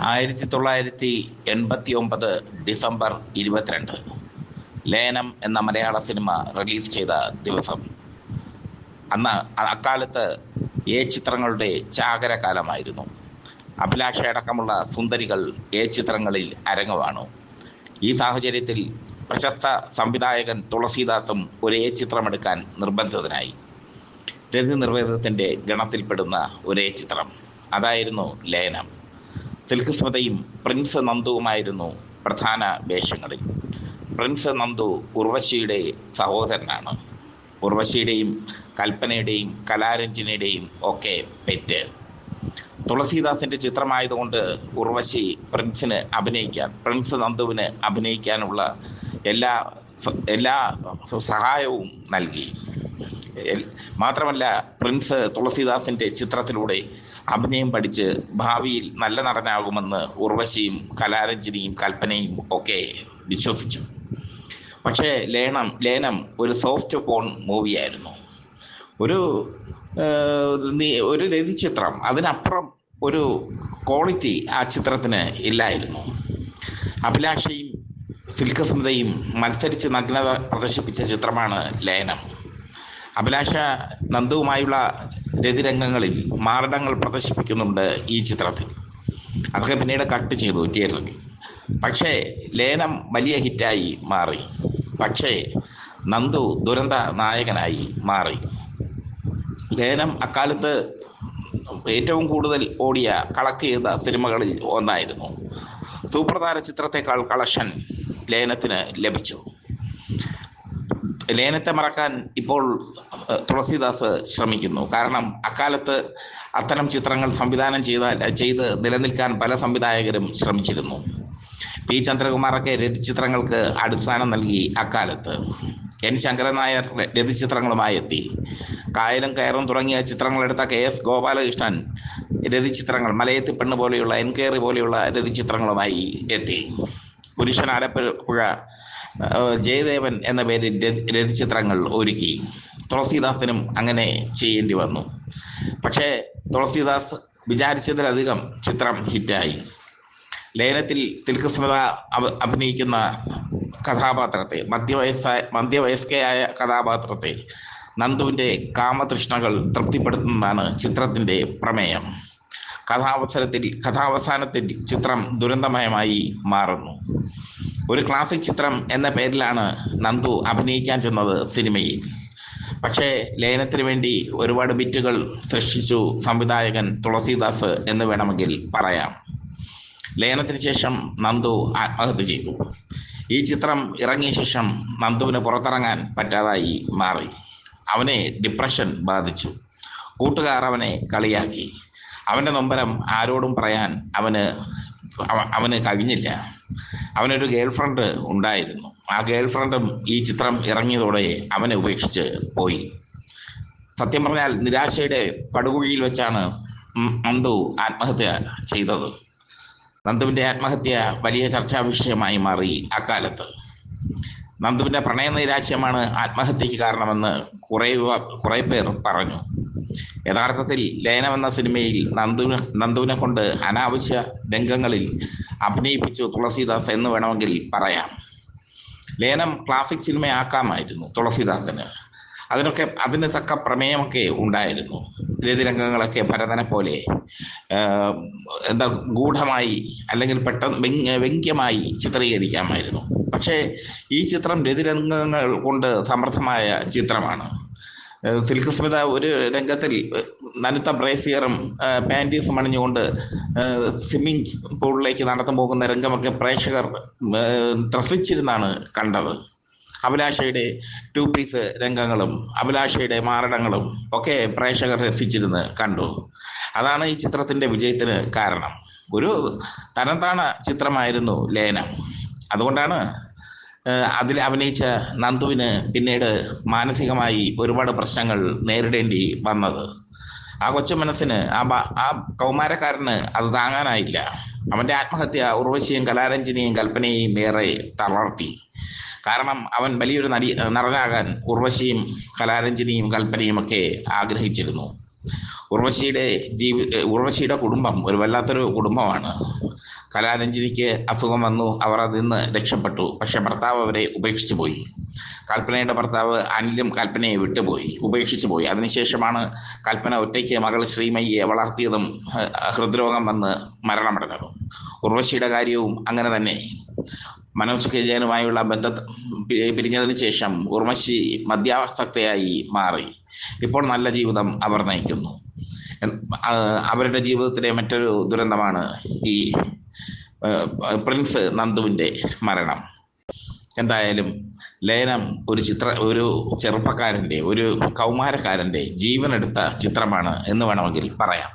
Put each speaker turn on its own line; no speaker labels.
ആയിരത്തി തൊള്ളായിരത്തി എൺപത്തി ഒമ്പത് ഡിസംബർ ഇരുപത്തിരണ്ട്. ലേനം എന്ന മലയാള സിനിമ റിലീസ് ചെയ്ത ദിവസം. അന്ന് അക്കാലത്ത് എ ചിത്രങ്ങളുടെ ചാകരകാലമായിരുന്നു. അഭിലാഷയടക്കമുള്ള സുന്ദരികൾ എ ചിത്രങ്ങളിൽ അരങ്ങുവാണു. ഈ സാഹചര്യത്തിൽ പ്രശസ്ത സംവിധായകൻ തുളസീദാസും ഒരു എ ചിത്രമെടുക്കാൻ നിർബന്ധിതനായി. രതി നിർവേദത്തിന്റെ ഗണത്തിൽപ്പെടുന്ന ഒരേ ചിത്രം. അതായിരുന്നു ലയനം സിൽക്ക് സ്മൃതയും പ്രിൻസ് നന്ദുവുമായിരുന്നു പ്രധാന വേഷങ്ങളിൽ. പ്രിൻസ് നന്ദു ഉർവശിയുടെ സഹോദരനാണ്. ഉർവശിയുടെയും കൽപ്പനയുടെയും കലാരഞ്ജനയുടെയും ഒക്കെ പെറ്റ്. തുളസീദാസിന്റെ ചിത്രമായതുകൊണ്ട് ഉർവശി പ്രിൻസിന് അഭിനയിക്കാൻ പ്രിൻസ് നന്ദുവിന് അഭിനയിക്കാനുള്ള എല്ലാ എല്ലാ സഹായവും നൽകി. മാത്രമല്ല പ്രിൻസ് തുളസീദാസിന്റെ ചിത്രത്തിലൂടെ അഭിനയം പഠിച്ച് ഭാവിയിൽ നല്ല നടനാകുമെന്ന് ഉർവശിയും കലാരഞ്ജനിയും കൽപ്പനയും ഒക്കെ വിശ്വസിച്ചു. പക്ഷേ ലേണം ലേനം ഒരു സോഫ്റ്റ് പോൺ മൂവിയായിരുന്നു. ഒരു ഒരു രതിചിത്രം അതിനപ്പുറം ഒരു ക്വാളിറ്റി ആ ചിത്രത്തിന് ഇല്ലായിരുന്നു. അഭിലാഷയും സിൽക്ക് സ്മിതയും മത്സരിച്ച് നഗ്നത പ്രദർശിപ്പിച്ച ചിത്രമാണ് ലയനം അഭിലാഷ നന്ദുവുമായുള്ള രതിരംഗങ്ങളിൽ മാറിടങ്ങൾ പ്രദർശിപ്പിക്കുന്നുണ്ട് ഈ ചിത്രത്തിൽ. അതൊക്കെ പിന്നീട് കട്ട് ചെയ്തു തിയേറ്ററിൽ പക്ഷേ ലേനം വലിയ ഹിറ്റായി മാറി. പക്ഷേ നന്ദു ദുരന്ത നായകനായി മാറി. ലേനം അക്കാലത്ത് ഏറ്റവും കൂടുതൽ ഓടിയ കളക്ട് ചെയ്ത സിനിമകളിൽ ഒന്നായിരുന്നു. സൂപ്രധാന ചിത്രത്തെക്കാൾ കളക്ഷൻ ലേനത്തിന് ലഭിച്ചു. ലേനത്തെ മറക്കാൻ ഇപ്പോൾ തുളസിദാസ് ശ്രമിക്കുന്നു. കാരണം അക്കാലത്ത് അത്തരം ചിത്രങ്ങൾ സംവിധാനം ചെയ്താൽ ചെയ്ത് നിലനിൽക്കാൻ പല സംവിധായകരും ശ്രമിച്ചിരുന്നു. പി ചന്ദ്രകുമാറൊക്കെ രതിചിത്രങ്ങൾക്ക് അടിസ്ഥാനം നൽകി അക്കാലത്ത്. എൻ ശങ്കരൻ നായർ രതിചിത്രങ്ങളുമായി എത്തി കായലും കയറും തുടങ്ങിയ ചിത്രങ്ങളെടുത്ത കെ എസ് ഗോപാലകൃഷ്ണൻ രതിചിത്രങ്ങൾ മലയത്തി പെണ്ണ് പോലെയുള്ള എൻ കയറി പോലെയുള്ള രതിചിത്രങ്ങളുമായി എത്തി. പുരുഷൻ ജയദേവൻ എന്ന പേരിൽ രതിചിത്രങ്ങൾ ഒരുക്കി. തുളസീദാസിനും അങ്ങനെ ചെയ്യേണ്ടി വന്നു. പക്ഷേ തുളസീദാസ് വിചാരിച്ചതിലധികം ചിത്രം ഹിറ്റായി. ലയനത്തിൽ സിൽക്ക് സ്മിത അഭിനയിക്കുന്ന കഥാപാത്രത്തെ മധ്യവയസ്സായ മധ്യവയസ്കയായ കഥാപാത്രത്തെ നന്ദുവിന്റെ കാമതൃഷ്ണകൾ തൃപ്തിപ്പെടുത്തുന്നതാണ് ചിത്രത്തിന്റെ പ്രമേയം. കഥാവസരത്തിൽ കഥാവസാനത്തിൽ ചിത്രം ദുരന്തമയമായി മാറുന്നു. ഒരു ക്ലാസിക് ചിത്രം എന്ന പേരിലാണ് നന്ദു അഭിനയിക്കാൻ ചെന്നത് സിനിമയിൽ. പക്ഷേ ലയനത്തിന് വേണ്ടി ഒരുപാട് ബിറ്റുകൾ സൃഷ്ടിച്ചു സംവിധായകൻ തുളസീദാസ് എന്ന് വേണമെങ്കിൽ പറയാം. ലയനത്തിന് ശേഷം നന്ദു ആത്മഹത്യ ചെയ്തു. ഈ ചിത്രം ഇറങ്ങിയ ശേഷം നന്ദുവിന് പുറത്തിറങ്ങാൻ പറ്റാതായി മാറി. അവനെ ഡിപ്രഷൻ ബാധിച്ചു. കൂട്ടുകാർ അവനെ കളിയാക്കി. അവന്റെ നൊമ്പരം ആരോടും പറയാൻ അവന് അവന് കഴിഞ്ഞില്ല. അവനൊരു ഗേൾ ഫ്രണ്ട് ഉണ്ടായിരുന്നു. ആ ഗേൾ ഫ്രണ്ടും ഈ ചിത്രം ഇറങ്ങിയതോടെ അവനെ ഉപേക്ഷിച്ച് പോയി. സത്യം പറഞ്ഞാൽ നിരാശയുടെ പടുകുഴിയിൽ വെച്ചാണ് നന്ദു ആത്മഹത്യ ചെയ്തത്. നന്ദുവിന്റെ ആത്മഹത്യ വലിയ ചർച്ചാ വിഷയമായി മാറി അക്കാലത്ത്. നന്ദുവിന്റെ പ്രണയ നിരാശയമാണ് ആത്മഹത്യക്ക് കാരണമെന്ന് കുറേ കുറേ പേർ പറഞ്ഞു. യഥാർത്ഥത്തിൽ ലയനം എന്ന സിനിമയിൽ നന്ദു നന്ദുവിനെ കൊണ്ട് അനാവശ്യ രംഗങ്ങളിൽ അഭിനയിപ്പിച്ചു തുളസിദാസ് എന്ന് വേണമെങ്കിൽ പറയാം. ലയനം ക്ലാസിക് സിനിമയാക്കാമായിരുന്നു തുളസീദാസിന്. അതിനൊക്കെ അതിന് തക്ക പ്രമേയമൊക്കെ ഉണ്ടായിരുന്നു. രതിരംഗങ്ങളൊക്കെ ഭരതനെ പോലെ എന്താ ഗൂഢമായി അല്ലെങ്കിൽ പെട്ടെന്ന് വ്യംഗ്യമായി ചിത്രീകരിക്കാമായിരുന്നു. പക്ഷേ ഈ ചിത്രം രതിരംഗങ്ങൾ കൊണ്ട് സമർത്ഥമായ ചിത്രമാണ്. സിൽക്ക് ഒരു രംഗത്തിൽ നനുത്ത ബ്രേസിയറും പാന്റീസും അണിഞ്ഞുകൊണ്ട് സ്വിമ്മിംഗ് പൂളിലേക്ക് നടന്നു പോകുന്ന രംഗമൊക്കെ പ്രേക്ഷകർ ത്രസിച്ചിരുന്നാണ് കണ്ടത്. അഭിലാഷയുടെ ടു പീസ് രംഗങ്ങളും അഭിലാഷയുടെ മാരടങ്ങളും ഒക്കെ പ്രേക്ഷകർ രസിച്ചിരുന്ന് കണ്ടു. അതാണ് ഈ ചിത്രത്തിന്റെ വിജയത്തിന് കാരണം. ഒരു തനത്താണ ചിത്രമായിരുന്നു ലേന. അതുകൊണ്ടാണ് അതിൽ അഭിനയിച്ച നന്ദുവിന് പിന്നീട് മാനസികമായി ഒരുപാട് പ്രശ്നങ്ങൾ നേരിടേണ്ടി വന്നത്. ആ കൊച്ചു മനസ്സിന് ആ ആ കൗമാരക്കാരന് അത് താങ്ങാനായില്ല. അവന്റെ ആത്മഹത്യ ഉർവശിയും കലാരഞ്ജനിയും കൽപ്പനയും ഏറെ തളർത്തി. കാരണം അവൻ വലിയൊരു നടി നടനാകാൻ ഉർവശിയും കലാരഞ്ജനിയും കൽപ്പനയും ഒക്കെ ആഗ്രഹിച്ചിരുന്നു. ഉർവശിയുടെ ജീവി ഉർവശിയുടെ കുടുംബം ഒരു വല്ലാത്തൊരു കുടുംബമാണ്. കലാരഞ്ജലിക്ക് അസുഖം വന്നു. അവർ അതിൽ നിന്ന് രക്ഷപ്പെട്ടു. പക്ഷെ ഭർത്താവ് അവരെ ഉപേക്ഷിച്ചു പോയി. കൽപ്പനയുടെ ഭർത്താവ് അനിലും കൽപ്പനയെ വിട്ടുപോയി ഉപേക്ഷിച്ചു പോയി. അതിനുശേഷമാണ് കൽപ്പന ഒറ്റയ്ക്ക് മകൾ ശ്രീമയ്യെ വളർത്തിയതും ഹൃദ്രോഗം വന്ന് മരണമടഞ്ഞതും. ഉർവശിയുടെ കാര്യവും അങ്ങനെ തന്നെ. മനോജ് കെ ജയനുമായുള്ള ബന്ധ പിരിഞ്ഞതിന് ശേഷം ഉർവശി മദ്യാസക്തയായി മാറി. ഇപ്പോൾ നല്ല ജീവിതം അവർ നയിക്കുന്നു. അവരുടെ ജീവിതത്തിലെ മറ്റൊരു ദുരന്തമാണ് ഈ പ്രിൻസ് നന്ദുവിന്റെ മരണം. എന്തായാലും ലയനം ഒരു ചിത്ര ഒരു ചെറുപ്പക്കാരന്റെ ഒരു കൗമാരക്കാരന്റെ ജീവനെടുത്ത ചിത്രമാണ് എന്ന് വേണമെങ്കിൽ പറയാം.